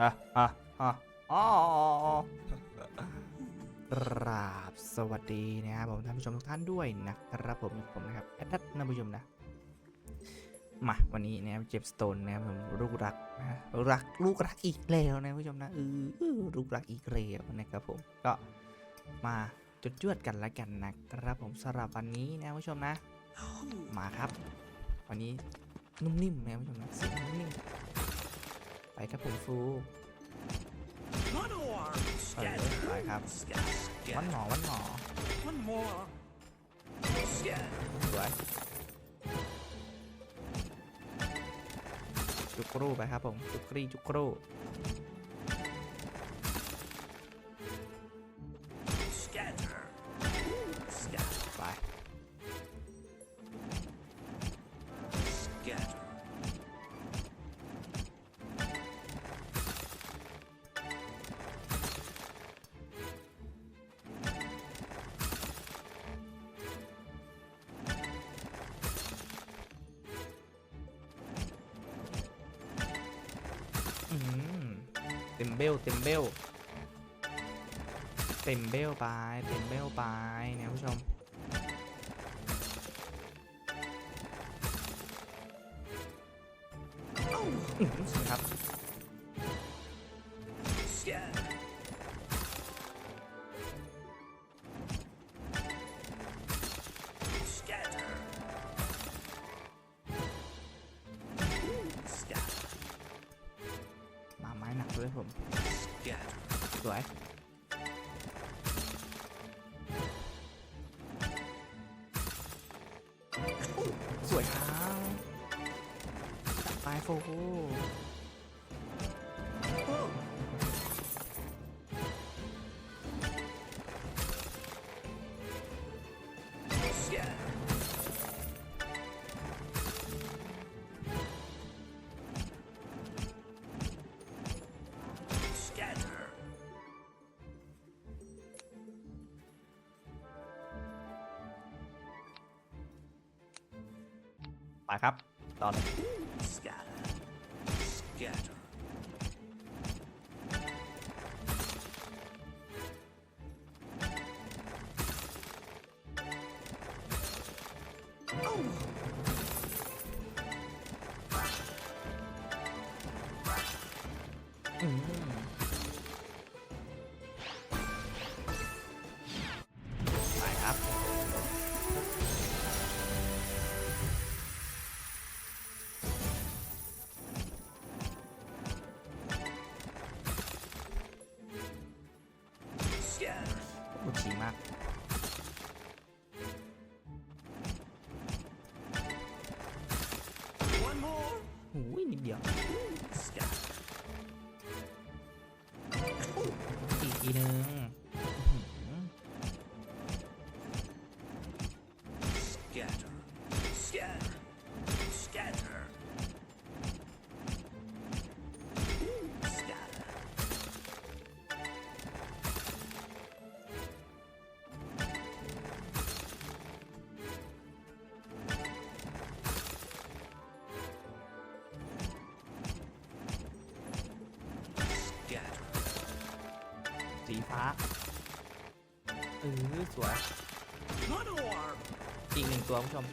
อะอะอะอ๋อราบสวัสดีนะครับผมท่านผู้ชมทุกท่านด้วยนะครับผมผมนะครับแอดดัตนผู้ชมนะ มาวันนี้นะครับเจมสโตนนะครับผมลูกรักนะรักลูกรักอีกแล้วนะผู้ชมนะเออลูกรักอีกแล้วนะครับผมก็มาจุดจวดกันละกันนะครับผมสำหรับวันนี้นะผู้ชมนะ มาครับ วันนี้นุ่มนิ่มนะผู้ชมนะนุ่มนิ่ม ครับผมฟูเออไปครับวันหมอวันหมอสวยจุกรูไปครับผมจุกรีจุกรู เบลเต็มเบลเต็มเบลไปเต็มเบลไปเนี่ยผู้ชมครับ ผมสวยสวยครับตัดไปโฟกู ไปครับต่อเลย Scatter. Scatter. Oh. อื ริงมาก หูยนิดเดียว สีฟ้าเออสวย One more. อีกหนึ่งตัวผู้ชม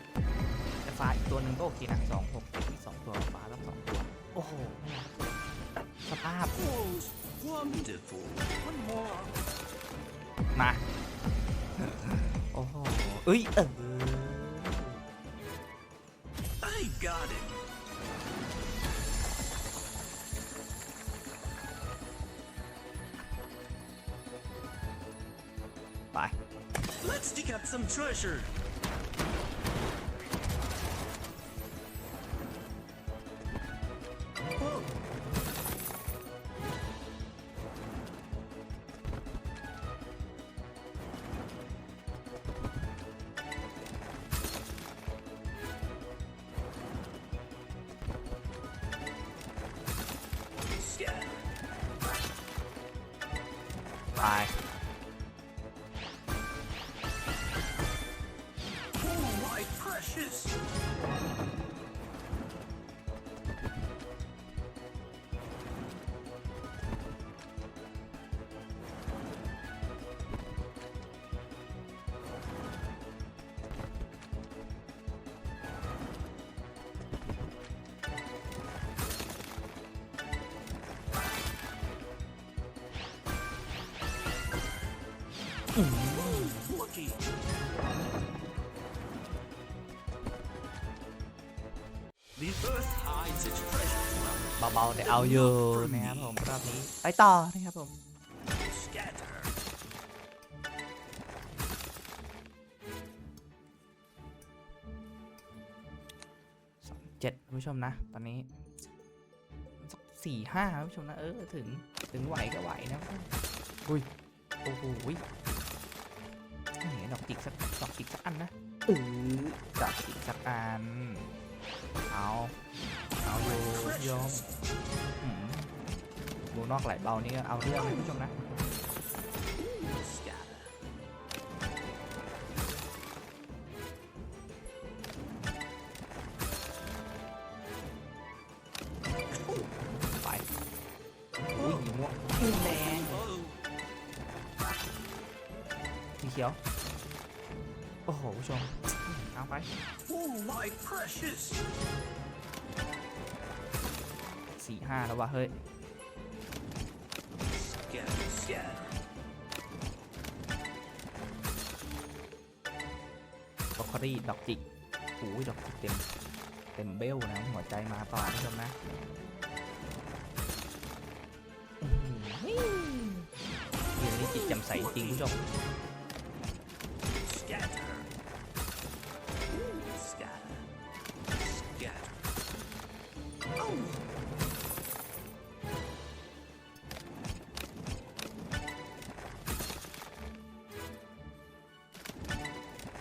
แต่ฟ้าอีกตัวหนึ่งก็โอเคนะสองหกอีกสองตัวฟ้าต้องสองตัว โอ้โห สภาพ Most wonderful. One more. มา โอ้โหเอ้ยเออ ไป Let's dig up some treasure. Oh. เบาๆแต่เอาอยู่นะครับผมรอบนี้ไปต่อนะครับผม Scatter. สองเจ็ดคุณผู้ชมนะ ตอนนี้สักสี่ห้าคุณผู้ชมนะ เออ ถึง ถึงไหวก็ไหวนะ อุ้ย โอ้โห ยนี่ดอกจิกสักดอกจิกสักอันนะเออดอกจิกสักอัน เอาเอาอยู่โยมอืมดูนอกไหลเบานี่ก็เอาเรื่องนะคุณผู้ชมนะ Scatter. ไปอุ้ยสีม่วงสีแดง Oh, สีเขียว โอ้โหผู้ชมเอาไป oh my precious. สี่ห้าแล้ววะเฮ้ย get set บล็อกคอรี่ดอกจิกโอ้ยดอกจิกเต็ม เต็มเบลนะ หัวใจมาต่อผู้ชมนะเรื่องนี้จิตแจำใสจริงผู้ชม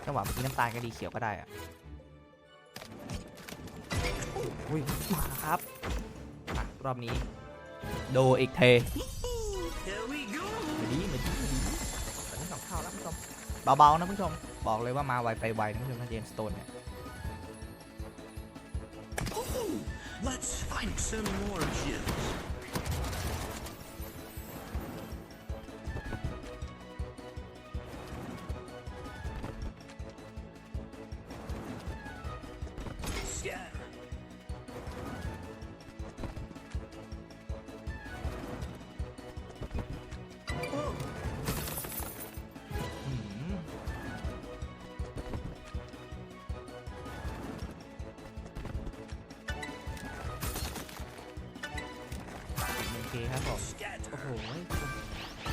จังหวะเมื่อกี้น้ำตาลก็ดีเขียวก็ได้อะอุ้ยมาครับอะรอบนี้ โดอีกเท here we go. มาดีมาดีมาดีตอนนี้สองเท่าแล้วผู้ชมเบาๆนะผู้ชม บอกเลยว่ามาไวไปไวนะผู้ชมนะเจมส์สโตนเนี่ย Oh, let's find some more gems. ผมโอ้โห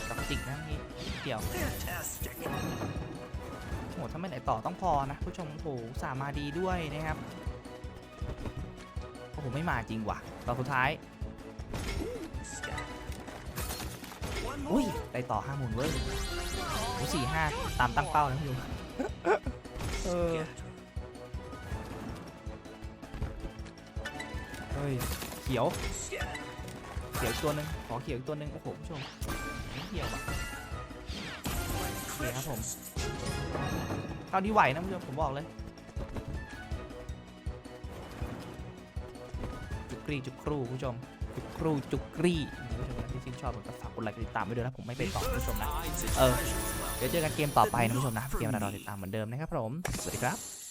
ดอกจิกนะนี่เกี่ยวโหถ้าไม่ไหนต่อต้องพอนะผู้ชมโอ้โหสามาดีด้วยนะครับโอ้โหไม่มาจริงว่ะตอนสุดท้ายอุ้ยได้ต่อห้าหมุนเว้ยโอ้สี่ห้าตามตั้งเป้านะพี่ลุงเออเฮ้ยเขียว ขียวอีกตัวหนึ่งขอเขียวอีกตัวหนึ่งโอ้โหผู้ชมไม่เขียวอะโอเคครับผมเท่าที่ไหวนะผู้ชมผมบอกเลย จุกกรีจุกครูผู้ชม จุกครูจุกกรีผู้ชมนะที่ชื่นชอบผมก็ฝากกดไลค์กดติดตามไปด้วยนะผมไม่ไปต่อผู้ชมนะ hides its Oh. treasures well. เดี๋ยวเจอกันเกมต่อไปนะผู้ชมนะเกมเรารอติดตามเหมือนเดิมนะครับผมสวัสดีครับ